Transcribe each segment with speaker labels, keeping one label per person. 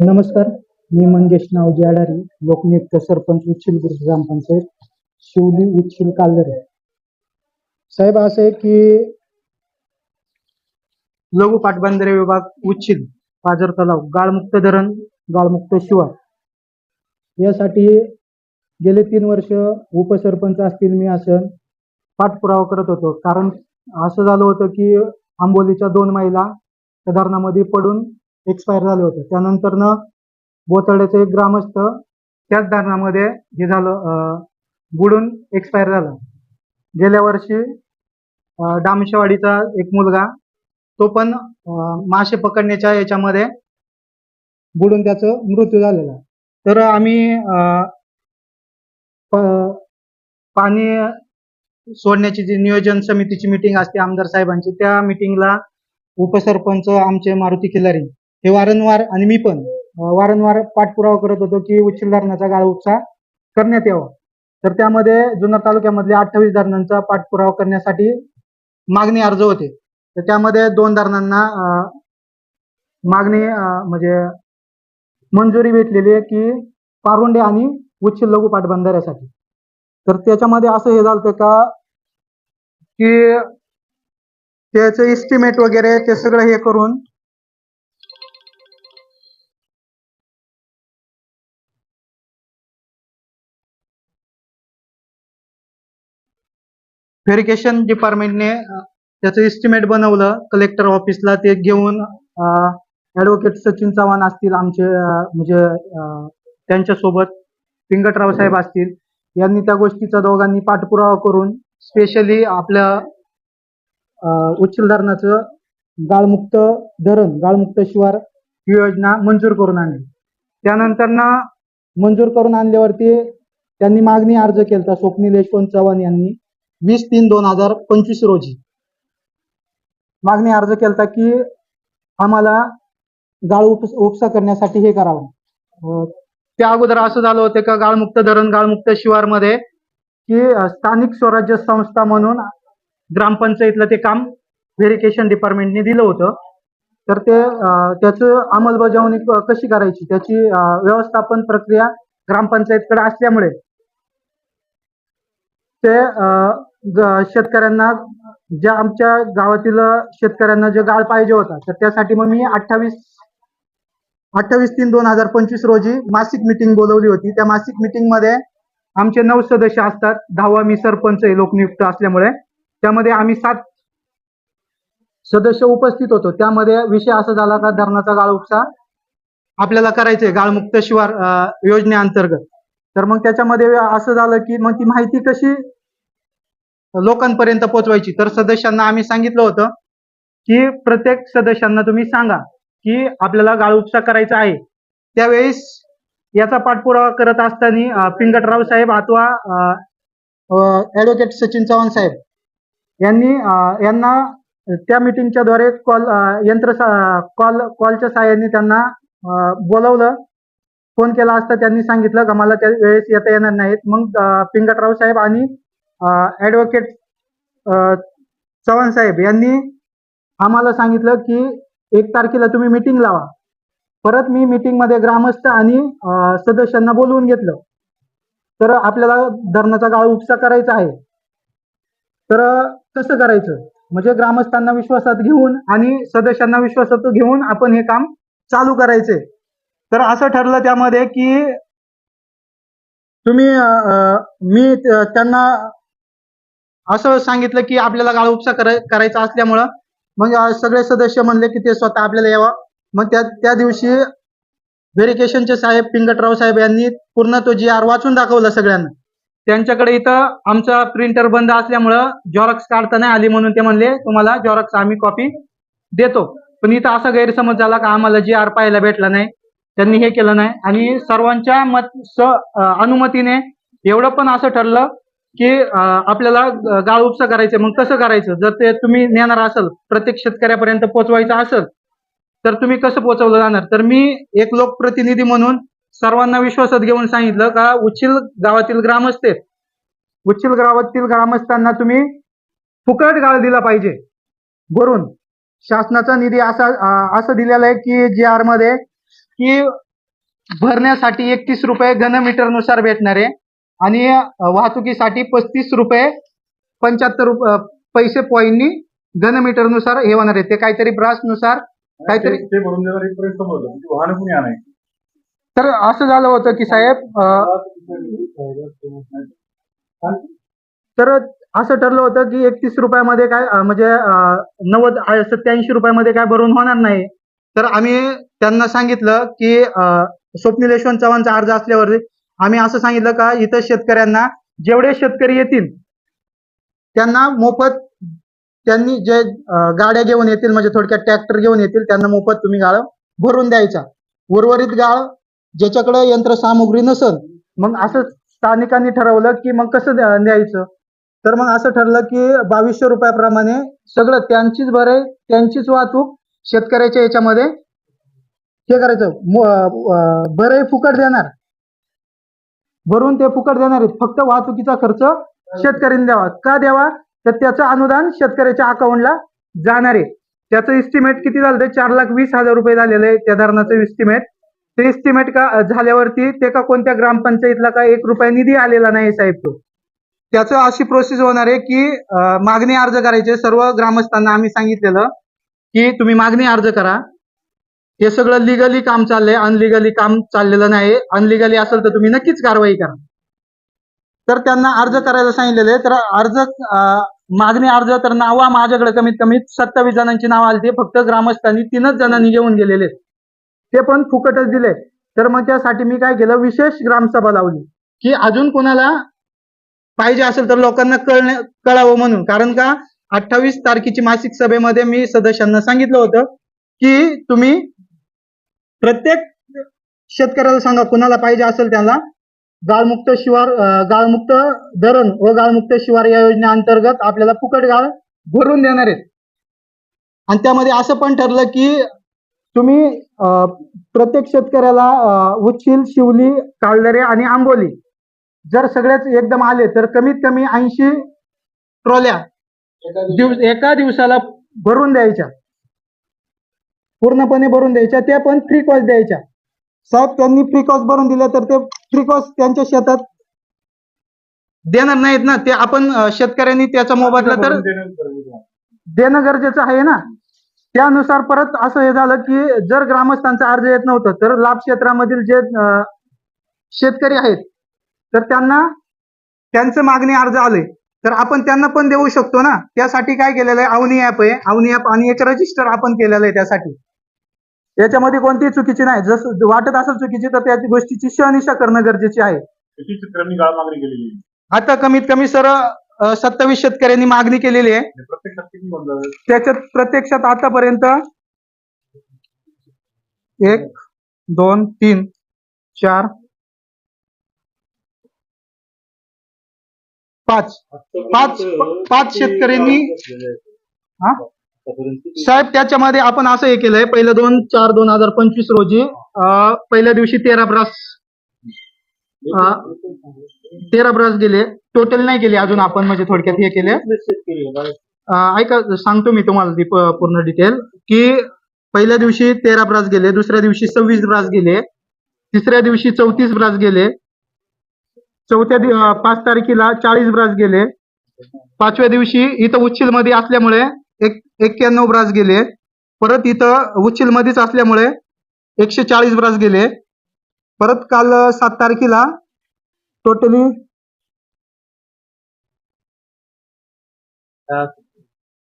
Speaker 1: नमस्कार मी मंगेश नावजी आडारी लोकनियुक्त सरपंच उच्छिल ग्रामपंचायत शिवली उच्छिल कालदरे साहेब असं आहे की लघु पाटबंधारे विभाग उच्छिल पाजर तलाव गाळमुक्त धरण गाळमुक्त शिवार यासाठी गेले तीन वर्ष उपसरपंच असतील मी असं पाठपुरावा करत होतो. कारण असं झालं होतं की आंबोलीच्या दोन महिला त्या धरणामध्ये पडून एक्सपायर झाले होते. त्यानंतर न बोतळ्याचं एक ग्रामस्थ त्याच धरणामध्ये हे झालं बुडून एक्सपायर झाला. गेल्या वर्षी डामशेवाडीचा एक मुलगा तो पण मासे पकडण्याच्या याच्यामध्ये बुडून त्याचा मृत्यू झालेला. तर आम्ही पाणी सोडण्याची जी नियोजन समितीची मिटिंग असते आमदार साहेबांची त्या मिटिंगला उपसरपंच आमचे मारुती खिलारी हे वारंवार आणि मी पण वारंवार पाठपुरावा करत होतो की उच्चिल धरणाचा गाळ उपसा करण्यात यावा. तर त्यामध्ये जुन्नर तालुक्यामधल्या अठ्ठावीस धरणांचा पाठपुरावा करण्यासाठी मागणी अर्ज होते. तर त्यामध्ये दोन धरणांना मागणी म्हणजे मंजुरी भेटलेली आहे की पारुंडे आणि उच्चिल लघु पाटबंधाऱ्यासाठी. तर त्याच्यामध्ये असं हे झालं का की त्याचं इस्टिमेट वगैरे ते सगळं हे करून व्हेरिफिकेशन डिपार्टमेंटने त्याचं इस्टिमेट बनवलं. कलेक्टर ऑफिसला ते घेऊन ऍडव्होकेट सचिन चव्हाण असतील आमचे म्हणजे त्यांच्यासोबत पिंगटराव साहेब असतील यांनी त्या गोष्टीचा दोघांनी पाठपुरावा करून स्पेशली आपल्या अं, धरणाचं गाळमुक्त धरण गाळमुक्त शिवार ही योजना मंजूर करून आणली. त्यानंतर ना मंजूर करून आणल्यावरती त्यांनी मागणी अर्ज केला स्वप्नील यशवंत चव्हाण यांनी. वीस तीन दोन हजार पंचवीस रोजी. मागणी अर्ज केलता की आम्हाला गाळ उपस उपसा करण्यासाठी हे करावं. त्या अगोदर असं झालं होतं का गाळमुक्त धरण गाळमुक्त शिवारमध्ये की स्थानिक स्वराज्य संस्था म्हणून ग्रामपंचायतला ते काम व्हेरिफिकेशन डिपार्टमेंटने दिलं होतं. तर ते त्याचं अंमलबजावणी कशी करायची? त्याची व्यवस्थापन प्रक्रिया ग्रामपंचायतकडे असल्यामुळे ते शेतकऱ्यांना ज्या आमच्या गावातील शेतकऱ्यांना जे गाळ पाहिजे होता तर त्यासाठी मग मी अठ्ठावीस अठ्ठावीस तीन दोन हजार पंचवीस रोजी मासिक मिटिंग बोलवली होती. त्या मासिक मिटिंगमध्ये आमचे नऊ सदस्य असतात. दहावा मी सरपंच आहे लोकनियुक्त असल्यामुळे. त्यामध्ये आम्ही सात सदस्य उपस्थित होतो. त्यामध्ये विषय असा झाला का धरणाचा गाळ उपसा आपल्याला करायचंय. गाळमुक्त शिवार योजनेअंतर्गत. तर मग त्याच्यामध्ये असं झालं की मग ती माहिती कशी लोकांपर्यंत पोहोचवायची? तर सदस्यांना आम्ही सांगितलं होतं की प्रत्येक सदस्यांना तुम्ही सांगा की आपल्याला गाळ उपसा करायचा आहे. त्यावेळेस याचा पाठपुरावा करत असताना पिंगटराव साहेब अथवा ऍडव्होकेट सचिन चव्हाण साहेब यांनी यांना त्या मिटिंगच्या द्वारे कॉल यंत्र कॉल कॉलच्या सहाय्याने त्यांना बोलवलं. फोन केला असता त्यांनी सांगितलं का मला त्या वेळेस येता येणार नाहीत. मग पिंगटराव साहेब आणि ऍडव्होकेट चव्हाण साहेब यांनी आम्हाला सांगितलं की एक तारखेला तुम्ही मिटिंग लावा. परत मी meeting मध्ये ग्रामस्थ आणि सदस्यांना बोलवून घेतलं. तर आपल्याला धरणाचा गाळ उपसा करायचा आहे. तर कसं करायचं? म्हणजे ग्रामस्थांना विश्वासात घेऊन आणि सदस्यांना विश्वासात घेऊन आपण हे काम चालू करायचे. तर असं ठरलं त्यामध्ये की तुम्ही मी त्यांना असं सांगितलं की आपल्याला गाळ उपसा करायचा असल्यामुळं मग सगळे सदस्य म्हणले की ते स्वतः आपल्याला यावं. मग त्या त्या दिवशी व्हेरिकेशनचे साहेब पिंगटराव साहेब यांनी पूर्ण तो जी आर वाचून दाखवला सगळ्यांना. त्यांच्याकडे इथं आमचा प्रिंटर बंद असल्यामुळं झेरॉक्स काढता नाही आली म्हणून ते म्हणले तुम्हाला झेरॉक्स आम्ही कॉपी देतो. पण इथं असा गैरसमज झाला का आम्हाला जी आर पाहायला भेटला नाही. त्यांनी हे केलं नाही. आणि सर्वांच्या मत स अनुमतीने एवढं पण असं ठरलं की आपल्याला गाळ उपसा करायचं. मग कसं करायचं? जर ते तुम्ही नेणार असेल प्रत्येक शेतकऱ्यापर्यंत पोहोचवायचं असेल तर तुम्ही कसं पोहोचवलं जाणार? तर मी एक लोकप्रतिनिधी म्हणून सर्वांना विश्वासात घेऊन सांगितलं का उच्छिल गावातील ग्रामस्थ उच्छिल गावातील ग्रामस्थांना तुम्ही फुकट गाळ दिला पाहिजे. भरून. शासनाचा निधी असा असं दिलेला आहे की जी आरमध्ये की भरण्यासाठी एकतीस रुपये घनमीटरनुसार भेटणार आहे. आणि वाहतुकीसाठी पस्तीस रुपये पंच्याहत्तर रुपये पैसे पॉईंटनी घनमीटरनुसार हे होणार आहे. ते काहीतरी ब्रासनुसार काहीतरी
Speaker 2: ते- भरून म्हणजे वाहन कुणी आणायची?
Speaker 1: तर असं झालं होतं की साहेब तर असं ठरलं होतं की एकतीस रुपयामध्ये काय म्हणजे नव्वद सत्याऐंशी रुपयामध्ये काय भरून होणार नाही. तर आम्ही त्यांना सांगितलं की स्वप्नील यशवंत चव्हाणचा अर्ज असल्यावर आम्ही असं सांगितलं का इथं शेतकऱ्यांना जेवढे शेतकरी येतील त्यांना मोफत त्यांनी जे गाड्या घेऊन येतील म्हणजे थोडक्यात ट्रॅक्टर घेऊन येतील त्यांना मोफत तुम्ही गाळ भरून द्यायचा. उर्वरित गाळ ज्याच्याकडे यंत्रसामुग्री नसल मग असं स्थानिकांनी ठरवलं की मग कसं द्यायचं? तर मग असं ठरलं की बावीसशे रुपयाप्रमाणे सगळं त्यांचीच भरे त्यांचीच वाहतूक शेतकऱ्याच्या याच्यामध्ये हे करायचं. बरे फुकट देणार. भरून ते फुकट देणार आहेत. फक्त वाहतुकीचा खर्च शेतकऱ्यांनी द्यावा. का द्यावा? तर त्याचं अनुदान शेतकऱ्याच्या अकाउंटला जाणार आहे. त्याचं इस्टिमेट किती झालं ते चार लाख वीस हजार रुपये झालेलं आहे. त्या धरणाचं इस्टिमेट ते इस्टिमेट का झाल्यावरती ते का कोणत्या ग्रामपंचायतीला का एक रुपया निधी आलेला नाही साहेब तो. त्याचं अशी प्रोसेस होणार आहे की मागणी अर्ज करायचे. सर्व ग्रामस्थांना आम्ही सांगितलेलं. की तुम्ही मागणी अर्ज करा. हे सगळं लिगली काम चाललंय अनलिगली काम चाललेलं नाही. अनलिगली असेल तर तुम्ही नक्कीच कारवाई करा. तर त्यांना अर्ज करायला सांगितलेले तर अर्ज मागणी अर्ज तर नावा माझ्याकडे कमीत कमी सत्तावीस जणांची नावं आली फक्त ग्रामस्थांनी तीनच जणांनी घेऊन गेलेले आहेत. ते पण फुकटच दिले. तर मग त्यासाठी मी काय केलं? विशेष ग्रामसभा लावली. की अजून कोणाला पाहिजे असेल तर लोकांना कळणे कळावं म्हणून. कारण का? अठ्ठावीस तारखेची मासिक सभेमध्ये मी सदस्यांना सांगितलं होतं की तुम्ही प्रत्येक शेतकऱ्याला सांगा कुणाला पाहिजे असेल त्याला गाळमुक्त शिवार गाळमुक्त धरण व गाळमुक्त शिवार या योजनेअंतर्गत आपल्याला फुकट गाळ भरून देणार आहेत. आणि त्यामध्ये असं पण ठरलं की तुम्ही प्रत्येक शेतकऱ्याला उच्छिल शिवली काळदरे आणि आंबोली जर सगळेच एकदम आले तर कमीत कमी ऐंशी ट्रॉल्या दिवस एका दिवसाला भरून द्यायच्या. पूर्णपणे भरून द्यायच्या. त्या पण फ्री कॉस्ट द्यायच्या. साहेब त्यांनी फ्री कॉस्ट भरून दिल्या तर ते फ्री कॉस्ट त्यांच्या शेतात देणार नाहीत ना. ते आपण शेतकऱ्यांनी त्याचा मोबदला तर
Speaker 2: देणं गरजेचं आहे.
Speaker 1: ना. त्यानुसार परत असं हे झालं की जर ग्रामस्थांचा अर्ज येत नव्हतं तर लाभ क्षेत्रामधील जे शेतकरी आहेत तर त्यांना त्यांचं मागणी अर्ज आले तर आपण त्यांना पण देऊ शकतो ना. त्यासाठी काय केलेलं आहे? अवनी ऍप आहे. अवनी ऍप आणि एक रजिस्टर आपण केलेलं आहे त्यासाठी. याच्यामध्ये कोणतीही चुकीची नाही. जसं वाटत असेल चुकीची तर त्या गोष्टीची शहनिशा करणं गरजेची आहे. आता कमीत कमी सर सत्तावीस शेतकऱ्यांनी मागणी केलेली आहे. त्याच्यात प्रत्यक्षात आतापर्यंत एक दोन तीन चार पाच. पाच पाच शेतकऱ्यांनी हा? साहेब त्याच्यामध्ये आपण असं हे केलंय पहिलं दोन चार दोन हजार पंचवीस रोजी पहिल्या दिवशी तेरा ब्रास तेरा ब्रास गेले. टोटल नाही गेले अजून आपण म्हणजे थोडक्यात हे केले. ऐका सांगतो मी तुम्हाला पूर्ण डिटेल की पहिल्या दिवशी तेरा ब्रास गेले दुसऱ्या दिवशी सव्वीस ब्रास गेले तिसऱ्या दिवशी चौतीस ब्रास गेले चौथ्या पाच तारखेला चाळीस ब्रास गेले. पाचव्या दिवशी इथं उच्चिलमध्ये असल्यामुळे एक एक्क्याण्णव ब्रास गेले. परत इथं उच्चिल मध्येच असल्यामुळे एकशे चाळीस ब्रास गेले. परत काल सात तारखेला टोटली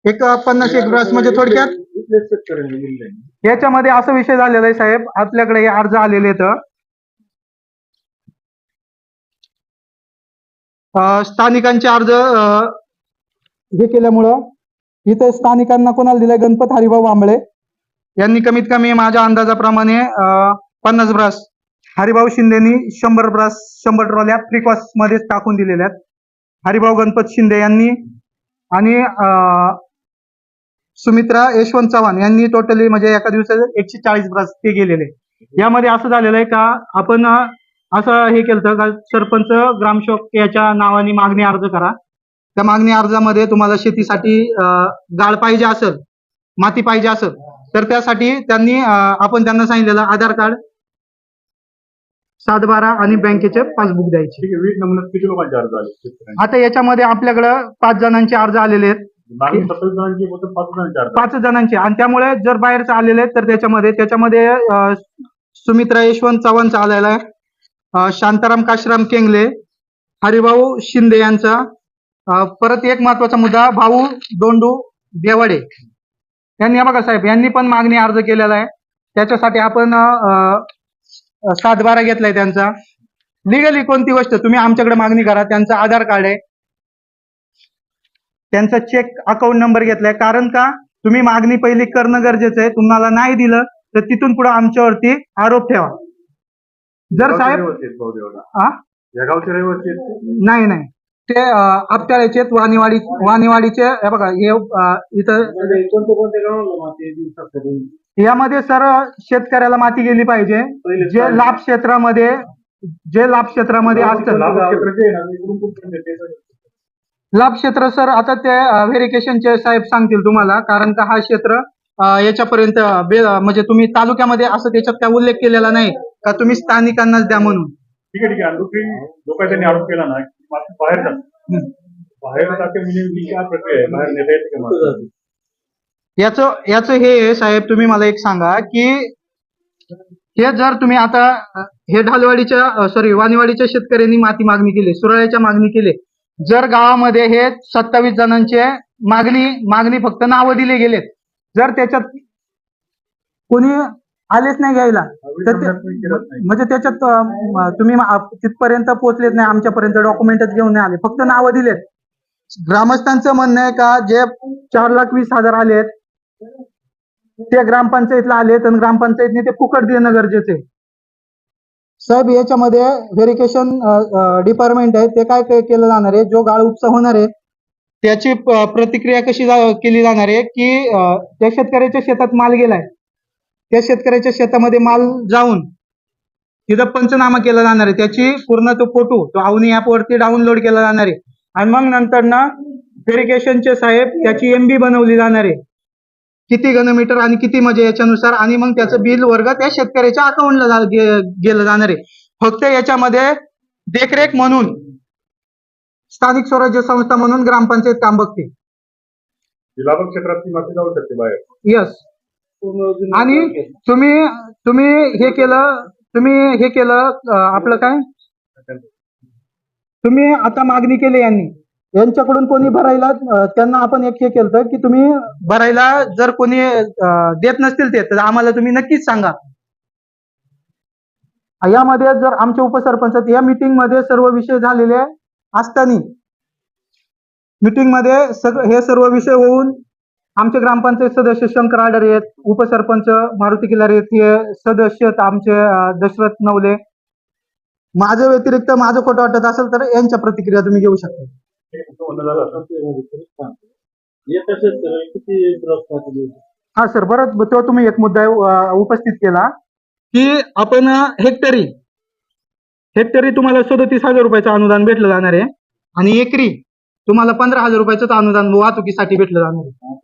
Speaker 1: एक पन्नास एक ब्रास म्हणजे थोडक्यात? याच्यामध्ये असा विषय झालेला आहे साहेब. आपल्याकडे हे अर्ज आलेले आहेत. स्थानिकांचे अर्ज हे केल्यामुळं इथं स्थानिकांना कोणाला दिलाय? गणपत हरिभाऊ आंबळे यांनी कमीत कमी माझ्या अंदाजाप्रमाणे अं, पन्नास ब्रास हरिभाऊ शिंदेनी शंभर ब्रास शंभर ट्रॉल्या फ्री मध्ये मध्येच टाकून दिलेल्या आहेत. हरिभाऊ गणपत शिंदे यांनी आणि सुमित्रा यशवंत चव्हाण यांनी टोटली म्हणजे एका दिवसात एकशे चाळीस ब्रास ते गेलेले. यामध्ये असं झालेलं आहे का? आपण असं हे केलं का सरपंच ग्रामसेवक याच्या नावाने मागणी अर्ज करा. त्या मागणी अर्जामध्ये तुम्हाला शेतीसाठी गाळ पाहिजे असेल माती पाहिजे असेल तर त्यासाठी त्यांनी आपण त्यांना सांगितलेलं आधार कार्ड सात बारा आणि बँकेचे पासबुक द्यायचे.
Speaker 2: ठीक आहे वीस नमुन्यात किती लोकांचे अर्ज आले शेतकऱ्यांचे?
Speaker 1: आता याच्यामध्ये आपल्याकडं पाच जणांचे अर्ज आलेले आहेत.
Speaker 2: पाच जणांचे
Speaker 1: आणि त्यामुळे जर बाहेरचे आलेले आहेत तर त्याच्यामध्ये त्याच्यामध्ये सुमित्रा यशवंत चव्हाणचा आलेला आहे. शांताराम काशीराम केंगले हरिभाऊ शिंदे यांचा. परत एक महत्त्वाचा मुद्दा भाऊ दोंडू देवाडे. यांनी बघा साहेब यांनी पण मागणी अर्ज केलेला आहे. त्याच्यासाठी आपण सातबारा सात बारा घेतलाय त्यांचा. लिगली कोणती गोष्ट तुम्ही आमच्याकडे मागणी करा त्यांचं आधार कार्ड आहे. त्यांचा चेक अकाउंट नंबर घेतलाय. कारण का तुम्ही मागणी पहिली करणं गरजेचं आहे. तुम्हाला नाही दिलं तर तिथून पुढे आमच्यावरती आरोप ठेवा. जर साहेब. हा?
Speaker 2: रहिवासी आहेत
Speaker 1: नाही नाही. ते आहेत, वाणीवाडी वाणीवाडीचे हे बघा हे अं, इथं
Speaker 2: कोणत्या कोणत्या गावाला माती दिवसात
Speaker 1: यामध्ये सर शेतकऱ्याला माती गेली पाहिजे. जे लाभ क्षेत्रामध्ये जे लाभ क्षेत्रामध्ये असतं.
Speaker 2: लाभ क्षेत्राचे आहे ना, ते इकडून कुठून येते? ते सांगा.
Speaker 1: लाभ क्षेत्र सर आता ते व्हेरिफिकेशनचे साहेब सांगतील तुम्हाला कारण का हा क्षेत्र अं, याच्यापर्यंत बे- म्हणजे तुम्ही तालुक्यामध्ये असं त्याच्यात काय उल्लेख केलेला नाही. का तुम्ही स्थानिकांनाच द्या म्हणून?
Speaker 2: ठीक आहे ठीक आहे. जो काही त्यांनी आरोप केला ना की बाहेर जाते बाहेर जाते म्हणजे काय प्रक्रिया आहे. बाहेर नेता येते का माती?
Speaker 1: याचं याचं हे आहे, साहेब तुम्ही मला एक सांगा की हे जर तुम्ही आता अं, हे ढालवाडीच्या सॉरी वाणीवाडीच्या शेतकऱ्यांनी माती मागणी केली सुरळ्याच्या मागणी केली. जर गावामध्ये हे सत्तावीस जणांचे मागणी मागणी फक्त नावं दिले गेलेत. जर त्याच्यात कोणी आलेच नाही घ्यायला. तर ते-. म्हणजे त्याच्यात अं, तुम्ही मा- तिथपर्यंत पोहोचलेच नाही आमच्यापर्यंत डॉक्युमेंटच घेऊन नाही आले. फक्त नावं दिलेत. ग्रामस्थांचं म्हणणं आहे का जे चार लाख वीस हजार आलेत ते ग्रामपंचायतला आलेत आणि ग्रामपंचायतने ते फुकट देणं गरजेचं आहे. साहेब याच्यामध्ये व्हेरिफिकेशन डिपार्टमेंट आहे ते काय काय केलं जाणार आहे? जो गाळ उपसा होणार आहे त्याची प- प्रतिक्रिया कशी जा- केली जाणार आहे की अं, त्या शेतकऱ्याच्या शेतात माल गेलाय त्या शेतकऱ्याच्या शेतामध्ये माल जाऊन तिथं पंचनामा केला जाणार आहे. त्याची पूर्ण तो फोटो तो अवनी ऍप वरती डाउनलोड केला जाणार आहे. आणि मग नंतर ना व्हेरिफिकेशनचे साहेब त्याची एमबी बनवली जाणार आहे. किती घनमीटर आणि किती म्हणजे याच्यानुसार आणि मग त्याचं बिल वर्ग त्या शेतकऱ्याच्या अकाउंटला गेलं जाणार आहे. फक्त याच्यामध्ये देखरेख म्हणून स्थानिक स्वराज्य संस्था म्हणून ग्रामपंचायत काम बघते.
Speaker 2: लाभ क्षेत्रातली माती जाऊ शकते बाहेर.
Speaker 1: यस आणि तुम्ही तुम्ही हे केलं तुम्ही हे केलं आपलं काय? तुम्ही आता मागणी केली यांनी. यांच्याकडून कोणी भरायला त्यांना आपण एक हे केलं की तुम्ही भरायला जर कोणी देत नसतील ते तर आम्हाला तुम्ही नक्कीच सांगा. यामध्ये जर आमचे उपसरपंच या मीटिंगमध्ये सर्व विषय झालेले असताना मीटिंगमध्ये सगळं हे सर्व विषय होऊन आमचे ग्रामपंचायत सदस्य शंकर आडर आहेत उपसरपंच मारुती किल्लारे आहेत हे सदस्य आमचे दशरथ नवले. माझ्या व्यतिरिक्त माझं खोटं वाटत असेल तर यांच्या प्रतिक्रिया तुम्ही घेऊ शकता.
Speaker 2: हा
Speaker 1: सर बरं तो तुम्ही एक मुद्दा उपस्थित केला की आपण हेक्टरी हेक्टरी तुम्हाला सदतीस हजार रुपयाचं अनुदान भेटलं जाणार आहे आणि एकरी तुम्हाला पंधरा हजार रुपयाचं अनुदान वाहतुकीसाठी भेटलं जाणार आहे.